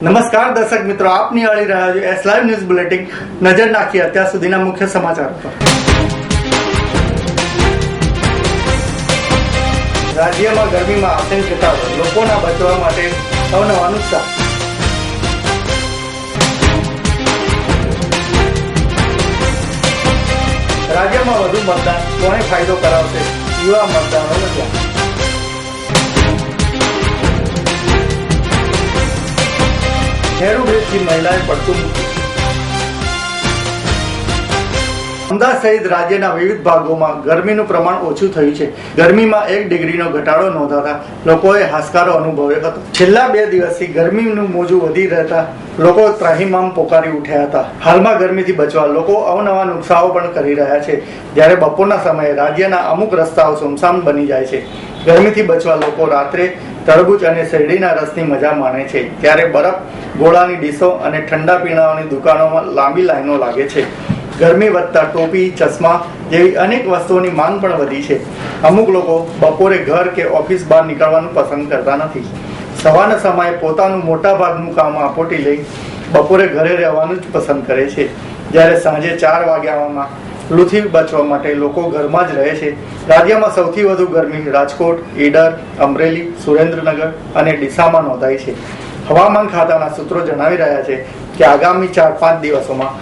નમસ્કાર દર્શક મિત્રો આપ નિહાળી રહ્યા છો એસ લાઈવ ન્યૂઝ બુલેટિન નજર નાખી અત્યાર સુધીના મુખ્ય સમાચાર પર. રાજ્યમાં ગરમીમાં આતંક થતા લોકોના બચવા માટે અવનવા નુકસાન રાજ્યમાં વધુ મતદાન કોને ફાયદો કરાવશે? યુવા મતદારો નથી નેहरू બ્રિજથી મહિલાએ પડતું અમદાવાદ સહિત રાજ્યના વિવિધ ભાગોમાં ગરમીનું પ્રમાણ ઓછું થયું છે. ગરમીમાં એક ડિગ્રીનો ઘટાડો નોંધાતા લોકોએ હાશકારો અનુભવ્યો હતો. છેલ્લા બે દિવસથી ગરમીનું મોજું વધી રહેતા લોકો ત્રાહીમામ પોકારી ઉઠ્યા હતા. હાલમાં ગરમીથી બચવા લોકો અવનવા નુકસાઓ પણ કરી રહ્યા છે. જ્યારે બપોરના સમયે રાજ્યના અમુક રસ્તાઓ સુમસામ બની જાય છે. ગરમીથી બચવા લોકો રાત્રે તરબૂચ અને શેરડીના રસની મજા માણે છે. ત્યારે બરફ ગોળાની ડીશો અને ઠંડા પીણાઓની દુકાનોમાં લાંબી લાઈનો લાગે છે. ગરમી વધતા ટોપી, ચશ્મા જેવી અનેક વસ્તુઓની માંગ પણ વધી છે. અમુક લોકો બપોરે ઘર કે ઓફિસ બહાર નીકળવાનું પસંદ કરતા નથી. સવારના સમયે પોતાનું મોટાભાગનું કામ આપોટી લઈ બપોરે ઘરે રહેવાનું જ પસંદ કરે છે. જ્યારે સાંજે ચાર વાગ્યામાં લૂથી બચવા માટે લોકો ઘરમાં જ રહે છે. રાજ્યમાં સૌથી વધુ ગરમી રાજકોટ, ઈડર, અમરેલી, સુરેન્દ્રનગર અને ડીસામાં નોંધાઈ છે. હવામાન ખાતાના સૂત્રો જણાવી રહ્યા છે કે આગામી ચાર પાંચ દિવસોમાં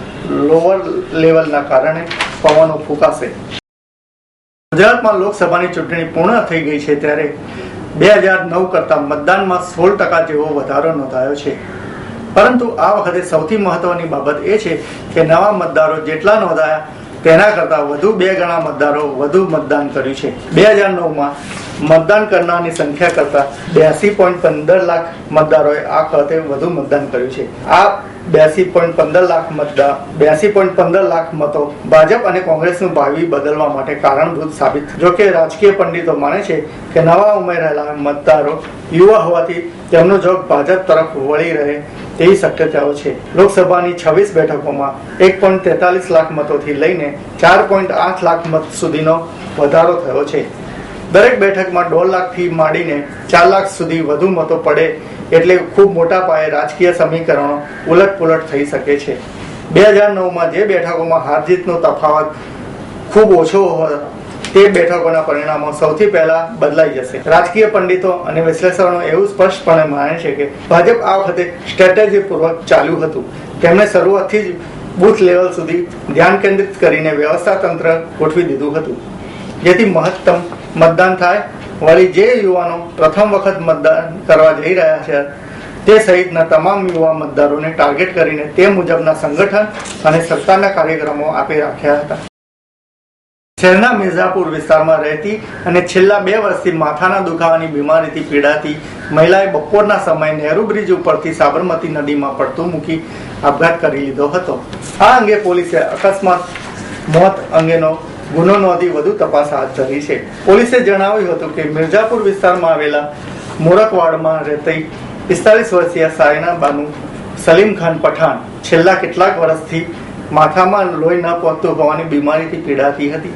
લોઅર લેવલના કારણે પવનો ફૂંકાશે. ગુજરાતમાં લોકસભાની ચૂંટણી પૂર્ણ થઈ ગઈ છે ત્યારે બે હજાર નવ કરતા મતદાનમાં સોળ ટકા જેવો વધારો નોંધાયો છે. પરંતુ આ વખતે સૌથી મહત્વની બાબત એ છે કે નવા મતદારો જેટલા નોંધાયા તેના કરતા વધુ બે ગણા મતદારો વધુ મતદાન કર્યું છે. બે હજાર નવમાં મતદાન કરનારની સંખ્યા કરતા બ્યાસી પોઈન્ટ પંદર લાખ મતદારોએ આ ખાતે વધુ મતદાન કર્યું છે. આ બ્યાસી પોઈન્ટ પંદર લાખ મતદાર બ્યાસી પોઈન્ટ પંદર લાખ મતો ભાજપ અને કોંગ્રેસનું ભાવિ બદલવા માટે કારણભૂત સાબિત. જો કે રાજકીય પંડિતો માને છે કે નવા ઉમેરાયેલા મતદારો યુવા હોવાથી તેમનો જોગ ભાજપ તરફ વળી રહે તેવી શક્યતાઓ છે. લોકસભાની છવ્વીસ બેઠકોમાં એક પોઈન્ટ તેતાલીસ લાખ મતોથી લઈને ચાર પોઈન્ટ આઠ લાખ મત સુધીનો વધારો થયો છે. દરેક બેઠકમાં દોઢ લાખથી માંડીને ચાર લાખ સુધી વધુ મતો પડે એટલે ખૂબ મોટા પાયે રાજકીય સમીકરણો ઉલટપુલટ થઈ શકે છે. બે હજાર નવમાં જે બેઠકોમાં હાર જીતનો તફાવત ખૂબ ઓછો તે બેઠકોના પરિણામો સૌથી પહેલા બદલાઈ જશે. રાજકીય પંડિતો અને વિશ્લેષણો એવું સ્પષ્ટપણે માને છે કે ભાજપ આ વખતે સ્ટ્રેટેજી પૂર્વક ચાલ્યું હતું. તેમણે શરૂઆતથી જ બૂથ લેવલ સુધી ધ્યાન કેન્દ્રિત કરીને વ્યવસ્થા તંત્ર ગોઠવી દીધું હતું. જેથી મહત્તમ મતદાન થાય. વળી જે યુવાનો પ્રથમ વખત મતદાન કરવા જઈ રહ્યા છે, તે સહિતના તમામ યુવા મતદારોને ટાર્ગેટ કરીને તે મુજબના સંગઠન અને સરકારના કાર્યક્રમો આપી રાખ્યા હતા. શહેરના મિર્ઝાપુર વિસ્તારમાં રહેતી અને છેલ્લા બે વર્ષથી માથાના દુખાવાની બીમારીથી પીડાતી મહિલાએ બપોરના સમયે નહેરુ બ્રિજ ઉપરથી સાબરમતી નદીમાં પડતું મૂકી આપઘાત કરી લીધો હતો. આ અંગે પોલીસે અકસ્માત, મોત અંગેનો ગુનો નોંધી વધુ તપાસ હાથ ધરી છે. પોલીસે જણાવ્યું હતું કે મિર્ઝાપુર વિસ્તારમાં આવેલા મોરકવાડમાં રહેતી પિસ્તાલીસ વર્ષીય સાયના બાનુ સલીમ ખાન પઠાણ છેલ્લા કેટલાક વર્ષથી માથામાં લોહી ન પહોંચતું હોવાની બીમારીથી પીડાતી હતી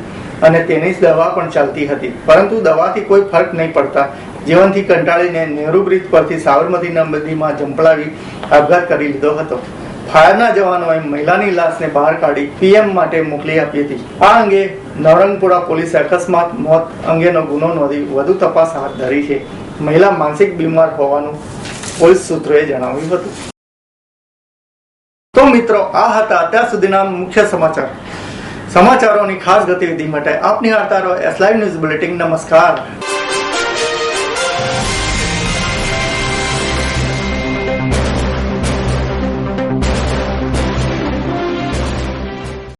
અને તેની દવા પણ ચાલતી હતી. પરંતુ દવાથી કોઈ ફરક નહીં પડતા. જીવનથી કંટાળીને નેહરુ બ્રિજ પરથી સાબરમતી નદીમાં ઝંપલાવી આપઘાત કરી લીધો હતો. ફાયરના જવાનોએ મહિલાની લાશને બહાર કાઢી પીએમ માટે મોકલી આપી હતી. આ અંગે નવરંગપુરા પોલીસે અકસ્માત મોત અંગેનો ગુનો નોંધી વધુ તપાસ હાથ ધરી છે. મહિલા માનસિક બીમાર હોવાનું પોલીસ સૂત્રોએ જણાવ્યું હતું. તો મિત્રો, આ હતા અત્યાર સુધીના મુખ્ય સમાચાર. સમાચારોની ખાસ ગતિવિધિ માટે આપની રહો એસ લાઈવ ન્યૂઝ બુલેટિન નમસ્કાર.